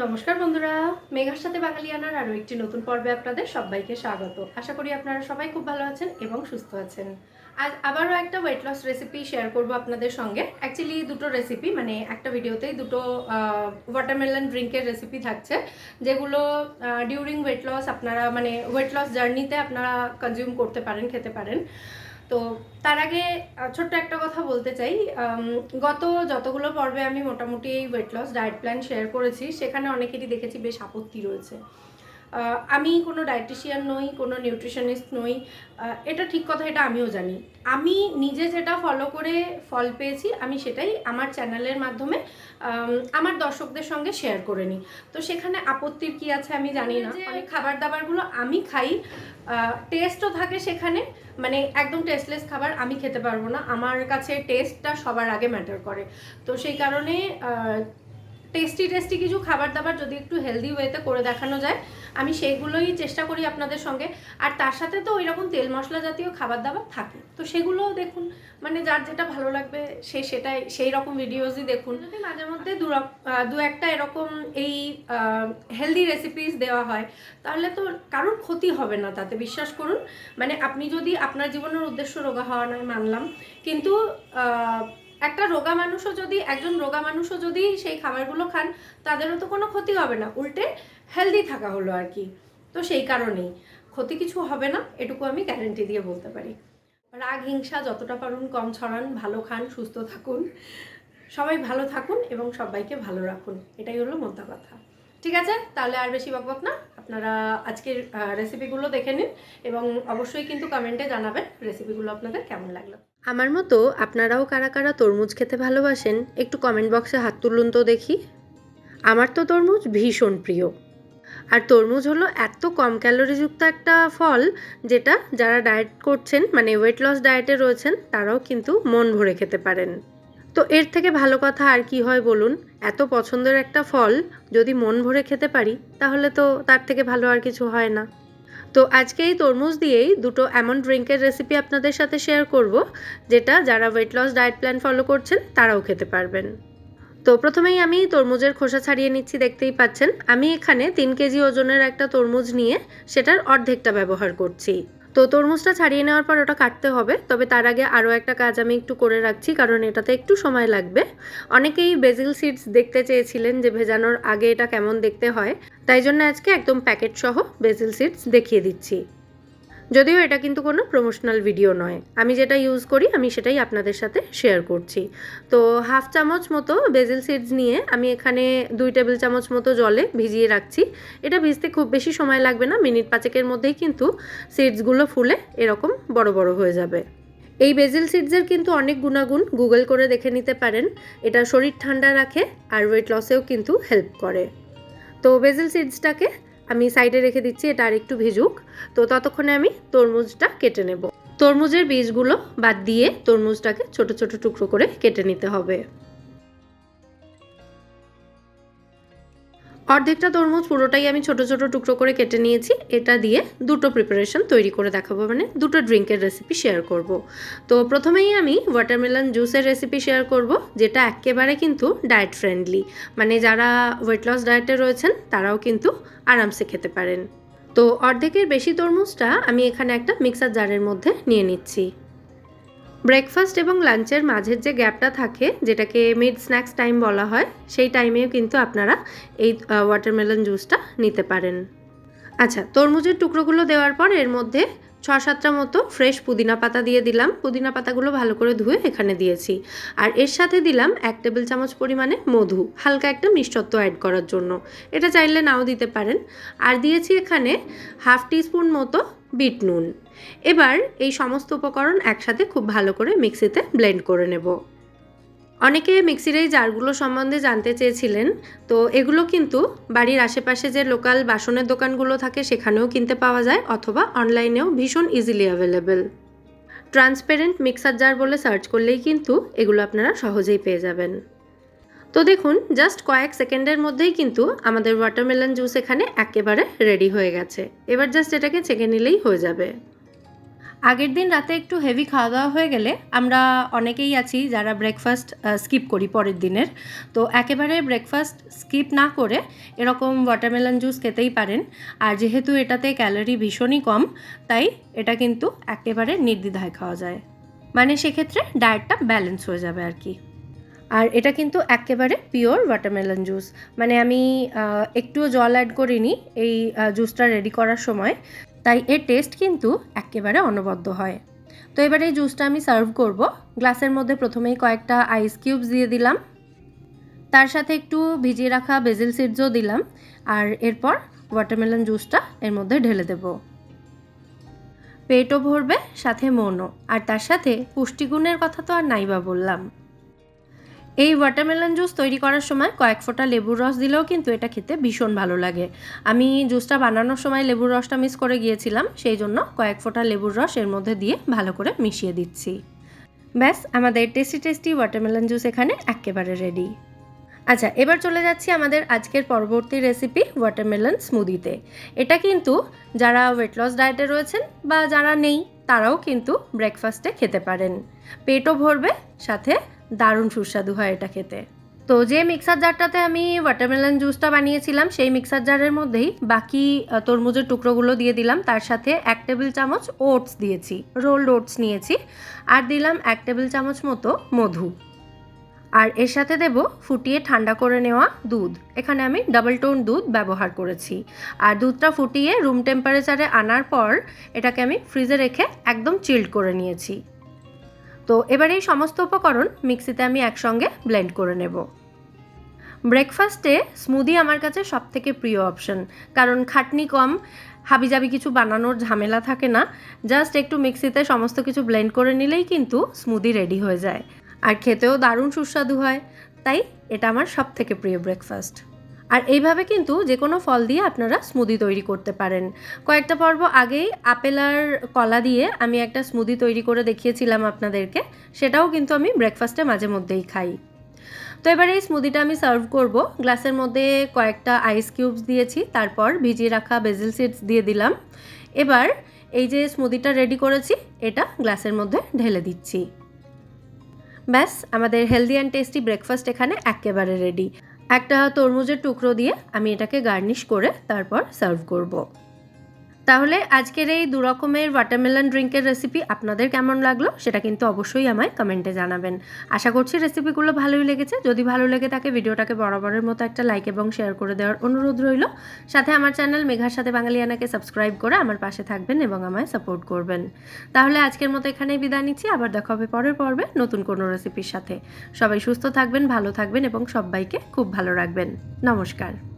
নমস্কার বন্ধুরা। মেঘার সাথে বাঙালিয়ানার আরও একটি নতুন পর্বে আপনাদের সবাইকে স্বাগত। আশা করি আপনারা সবাই খুব ভালো আছেন এবং সুস্থ আছেন। আজ আবারও একটা ওয়েট লস রেসিপি শেয়ার করব আপনাদের সঙ্গে। অ্যাকচুয়ালি দুটো রেসিপি মানে একটা ভিডিওতেই দুটো ওয়াটারমেলন ড্রিঙ্কের রেসিপি থাকছে, যেগুলো ডিউরিং ওয়েট লস আপনারা মানে ওয়েট লস জার্নিতে আপনারা কনজিউম করতে পারেন, খেতে পারেন। তো তার আগে ছোট্ট একটা কথা বলতে চাই। গত যতগুলো পর্বে আমি মোটামুটি এই weight loss diet plan share করেছি, সেখানে অনেকেরই দেখেছি বেশ আপত্তি রয়েছে। আমি কোনো ডায়েটিশিয়ান নই কোনো নিউট্রিশনিস্ট নই এটা ঠিক কথা এটা আমিও জানি। আমি নিজে যেটা ফলো করে ফল পেয়েছি আমি সেটাই আমার চ্যানেলের মাধ্যমে আমার দর্শকদের সঙ্গে শেয়ার করে নিই। তো সেখানে আপত্তির কি আছে আমি জানি না। অনেক খাবার দাবারগুলো আমি খাই টেস্টও থাকে সেখানে মানে একদম টেস্টলেস খাবার আমি খেতে পারব না। আমার কাছে টেস্টটা সবার আগে ম্যাটার করে। তো সেই কারণে টেস্টি টেস্টি কিছু খাবার দাবার যদি একটু হেলদি ওয়েতে করে দেখানো যায় আমি সেইগুলোই চেষ্টা করি আপনাদের সঙ্গে। আর তার সাথে তো ওই রকম তেল মশলা জাতীয় খাবার দাবার থাকে। তো সেগুলোও দেখুন মানে যার যেটা ভালো লাগবে সে সেটাই সেই রকম ভিডিওসই দেখুন। যদি মাঝে মধ্যে দু দু একটা এরকম এই হেলদি রেসিপিস দেওয়া হয় তাহলে তো কারোর ক্ষতি হবে না তাতে বিশ্বাস করুন। মানে আপনি যদি আপনার জীবনের উদ্দেশ্য রোগা হওয়া নয় মানলাম কিন্তু একটা রোগা মানুষও যদি, একজন রোগা মানুষও যদি সেই খাবারগুলো খান, তাদেরও তো কোনো ক্ষতি হবে না। উল্টে হেলদি থাকা হলো আর কি। তো সেই কারণেই। ক্ষতি কিছু হবে না, এটুকু আমি গ্যারেন্টি দিয়ে বলতে পারি। রাগ, হিংসা যতটা পারুন কম ছড়ান, ভালো খান, সুস্থ থাকুন। সবাই ভালো থাকুন এবং সবাইকে ভালো রাখুন। এটাই হলো মোদ্দা কথা। ঠিক আছে? তাহলে আর বেশি বকবক না। আপনারা আজকের রেসিপিগুলো দেখে নিন এবং অবশ্যই কিন্তু কমেন্টে জানাবেন রেসিপিগুলো আপনাদের কেমন লাগল। আমার মতো আপনারাও কারা কারা তরমুজ খেতে ভালোবাসেন, একটু কমেন্ট বক্সে হাত তুলুন তো দেখি। আমার তো তরমুজ ভীষণ প্রিয়। আর তরমুজ হলো এত কম ক্যালোরিযুক্ত একটা ফল যেটা যারা ডায়েট করছেন মানে ওয়েট লস ডায়েটে রয়েছেন, তারাও কিন্তু মন ভরে খেতে পারেন। তো এর থেকে ভালো কথা আর কি হয় বলুন? এত পছন্দের একটা ফল যদি মন ভরে খেতে পারি, তাহলে তো তার থেকে ভালো আর কিছু হয় না। তো আজকে এই তরমুজ দিয়েই দুটো এমন ড্রিঙ্কের রেসিপি আপনাদের সাথে শেয়ার করব, যেটা যারা weight loss diet plan follow করছেন, তারাও খেতে পারবেন। তো প্রথমেই আমি তরমুজের খোসা ছাড়িয়ে নিচ্ছি, দেখতেই পাচ্ছেন। আমি এখানে তিন কেজি ওজনের একটা তরমুজ নিয়ে সেটার অর্ধেকটা ব্যবহার করছি। তো তরমুজটা ছাড়িয়ে নেওয়ার পর ওটা কাটতে হবে। তবে তার আগে আরও একটা কাজ আমি একটু করে রাখছি, কারণ এটাতে একটু সময় লাগবে। অনেকেই বেজিল সিডস দেখতে চেয়েছিলেন যে ভেজানোর আগে এটা কেমন দেখতে হয়। তাই জন্য আজকে একদম প্যাকেট সহ বেজিল সিডস দেখিয়ে দিচ্ছি। যদিও এটা কিন্তু কোনো প্রমোশনাল ভিডিও নয়। আমি যেটা ইউজ করি, আমি সেটাই আপনাদের সাথে শেয়ার করছি। তো হাফ চামচ মতো বেজিল সিডস নিয়ে আমি এখানে দুই টেবিল চামচ মতো জলে ভিজিয়ে রাখছি। এটা ভিজতে খুব বেশি সময় লাগবে না, মিনিট পাঁচেকের মধ্যেই কিন্তু সিডসগুলো ফুলে এরকম বড় বড় হয়ে যাবে। এই বেজিল সিডসের কিন্তু অনেক গুণাগুণ গুগল করে দেখে নিতে পারেন। এটা শরীর ঠান্ডা রাখে আর ওয়েট লসেও কিন্তু হেল্প করে। তো বেজিল সিডসটাকে আমি সাইডে রেখে দিচ্ছি, এটা আর একটু ভিজুক। তো ততক্ষণে আমি তরমুজটা কেটে নেব। তরমুজের বীজগুলো বাদ দিয়ে তরমুজটাকে ছোট ছোট টুকরো করে কেটে নিতে হবে। অর্ধেকটা তরমুজ পুরোটাই আমি ছোট ছোট টুকরো করে কেটে নিয়েছি। এটা দিয়ে দুটো প্রিপারেশন তৈরি করে দেখাবো মানে দুটো ড্রিঙ্কের রেসিপি শেয়ার করব। তো প্রথমেই আমি ওয়াটারমেলন জুসের রেসিপি শেয়ার করব, যেটা একেবারে কিন্তু ডায়েট ফ্রেন্ডলি মানে যারা ওয়েট লস ডায়েটে রয়েছেন, তারাও কিন্তু আরামসে খেতে পারেন। তো অর্ধেকের বেশি তরমুজটা আমি এখানে একটা মিক্সার জারের মধ্যে নিয়ে নিচ্ছি। ব্রেকফাস্ট এবং লাঞ্চের মাঝের যে গ্যাপটা থাকে, যেটাকে মিড স্ন্যাক্স টাইম বলা হয়, সেই টাইমেও কিন্তু আপনারা এই ওয়াটারমেলন জুসটা নিতে পারেন। আচ্ছা তরমুজের টুকরোগুলো দেওয়ার পর এর মধ্যে ছ সাতটা মতো ফ্রেশ পুদিনা পাতা দিয়ে দিলাম। পুদিনা পাতাগুলো ভালো করে ধুয়ে এখানে দিয়েছি। আর এর সাথে দিলাম এক টেবিল চামচ পরিমাণে মধু, হালকা একটা মিষ্টত্ব অ্যাড করার জন্য। এটা চাইলে নাও দিতে পারেন। আর দিয়েছি এখানে হাফ টিস্পুন মতো বিট নুন। এবার এই সমস্ত উপকরণ একসাথে খুব ভালো করে মিক্সিতে ব্লেন্ড করে নেব। অনেকে মিক্সির এই জারগুলো সম্বন্ধে জানতে চেয়েছিলেন, তো এগুলো কিন্তু বাড়ির আশেপাশে যে লোকাল বাসনের দোকানগুলো থাকে সেখানেও কিনতে পাওয়া যায় অথবা অনলাইনেও ভীষণ easily available transparent mixer jar বলে সার্চ করলেই কিন্তু এগুলো আপনারা সহজেই পেয়ে যাবেন। তো দেখুন জাস্ট কয়েক সেকেন্ডের মধ্যেই কিন্তু আমাদের ওয়াটারমেলন জুস এখানে একেবারে রেডি হয়ে গেছে। এবার জাস্ট এটাকে ছেঁকে নিলেই হয়ে যাবে। আগের দিন রাতে একটু হেভি খাওয়া দাওয়া হয়ে গেলে আমরা অনেকেই আছি যারা ব্রেকফাস্ট স্কিপ করি পরের দিনের। তো একেবারে ব্রেকফাস্ট স্কিপ না করে এরকম ওয়াটারমেলন জুস খেতেই পারেন। আর যেহেতু এটাতে ক্যালোরি ভীষণই কম, তাই এটা কিন্তু একেবারে নির্দ্বিধায় খাওয়া যায়। মানে সেক্ষেত্রে ডায়েটটা ব্যালেন্স হয়ে যাবে আর কি। আর এটা কিন্তু একেবারে পিওর ওয়াটারমেলন জুস মানে আমি একটুও জল অ্যাড করিনি এই জুসটা রেডি করার সময়। তাই এর টেস্ট কিন্তু একেবারে অনবদ্য হয়। তো এবারে এই জুসটা আমি সার্ভ করব। গ্লাসের মধ্যে প্রথমেই কয়েকটা আইস কিউবস দিয়ে দিলাম। তার সাথে একটু ভিজিয়ে রাখা বেজিল সিডসও দিলাম। আর এরপর ওয়াটারমেলন জুসটা এর মধ্যে ঢেলে দেব। পেটও ভরবে, সাথে মনও। আর তার সাথে পুষ্টিগুণের কথা তো আর নাই বা বললাম। এই ওয়াটারমেলন জুস তৈরি করার সময় কয়েক ফোঁটা লেবুর রস দিলেও কিন্তু এটা খেতে ভীষণ ভালো লাগে। আমি জুসটা বানানোর সময় লেবুর রসটা মিস করে গিয়েছিলাম, সেই জন্য কয়েক ফোঁটা লেবুর রস এর মধ্যে দিয়ে ভালো করে মিশিয়ে দিচ্ছি। ব্যাস, আমাদের টেস্টি টেস্টি ওয়াটারমেলন জুস এখানে একেবারে রেডি আচ্ছা এবার চলে যাচ্ছি আমাদের আজকের পরবর্তী রেসিপি ওয়াটারমেলন স্মুদিতে এটা কিন্তু যারা ওয়েট লস ডায়েটে রয়েছেন বা যারা নেই, তারাও কিন্তু ব্রেকফাস্টে খেতে পারেন। পেটও ভরবে, সাথে দারুণ সুস্বাদু হয় এটা খেতে। তো যে মিক্সার জারটাতে আমি ওয়াটারমেলন জুসটা বানিয়েছিলাম, সেই মিক্সার জারের মধ্যেই বাকি তরমুজের টুকরোগুলো দিয়ে দিলাম। তার সাথে এক টেবিল চামচ ওটস দিয়েছি রোল্ড ওটস নিয়েছি। আর দিলাম এক টেবিল চামচ মতো মধু। আর এর সাথে দেব ফুটিয়ে ঠান্ডা করে নেওয়া দুধ। এখানে আমি ডাবল টোন দুধ ব্যবহার করেছি। আর দুধটা ফুটিয়ে রুম টেম্পারেচারে আনার পর, এটাকে আমি ফ্রিজে রেখে একদম চিল্ড করে নিয়েছি। তো এবার এই সমস্ত উপকরণ মিক্সিতে আমি একসঙ্গে ব্লেন্ড করে নেব। ব্রেকফাস্টে স্মুদি আমার কাছে সব থেকে প্রিয় অপশন, কারণ খাটনি কম, হাবিজাবি কিছু বানানোর ঝামেলা থাকে না, জাস্ট একটু মিক্সিতে সমস্ত কিছু ব্লেন্ড করে নিলেই কিন্তু স্মুদি রেডি হয়ে যায়। আর খেতেও দারুণ সুস্বাদু হয়, তাই এটা আমার সব থেকে প্রিয় ব্রেকফাস্ট। আর এইভাবে কিন্তু যে কোনো ফল দিয়ে আপনারা স্মুদি তৈরি করতে পারেন। কয়েকটা পর্ব আগেই আপেল আর কলা দিয়ে আমি একটা স্মুদি তৈরি করে দেখিয়েছিলাম আপনাদেরকে, সেটাও কিন্তু আমি ব্রেকফাস্টে মাঝে মধ্যেই খাই। তো এবার এই স্মুদিটা আমি সার্ভ করব। গ্লাসের মধ্যে কয়েকটা আইস কিউবস দিয়েছি, তারপর ভিজিয়ে রাখা বেজিল সিডস দিয়ে দিলাম। এবার এই যে স্মুদিটা রেডি করেছি, এটা গ্লাসের মধ্যে ঢেলে দিচ্ছি। ব্যাস, আমাদের হেলদি অ্যান্ড টেস্টি ব্রেকফাস্ট এখানে একেবারে রেডি একটা তরমুজের টুকরো দিয়ে আমি এটাকে গার্নিশ করে তারপর সার্ভ করব। তাহলে আজকের এই দু রকমের ওয়াটারমেলন ড্রিঙ্কের রেসিপি আপনাদের কেমন লাগল সেটা কিন্তু অবশ্যই আমায় কমেন্টে জানাবেন। আশা করছি রেসিপিগুলো ভালোই লেগেছে। যদি ভালো লেগে থাকে ভিডিওটাকে বরাবরের মতো একটা লাইক এবং শেয়ার করে দেওয়ার অনুরোধ রইল। সাথে আমার চ্যানেল মেঘার সাথে বাঙালিয়ানাকে সাবস্ক্রাইব করে আমার পাশে থাকবেন এবং আমায় সাপোর্ট করবেন। তাহলে আজকের মতো এখানেই বিদায় নিচ্ছি। আবার দেখা হবে পরের পর্বে নতুন কোনো রেসিপির সাথে। সবাই সুস্থ থাকবেন, ভালো থাকবেন এবং সবাইকে খুব ভালো রাখবেন। নমস্কার।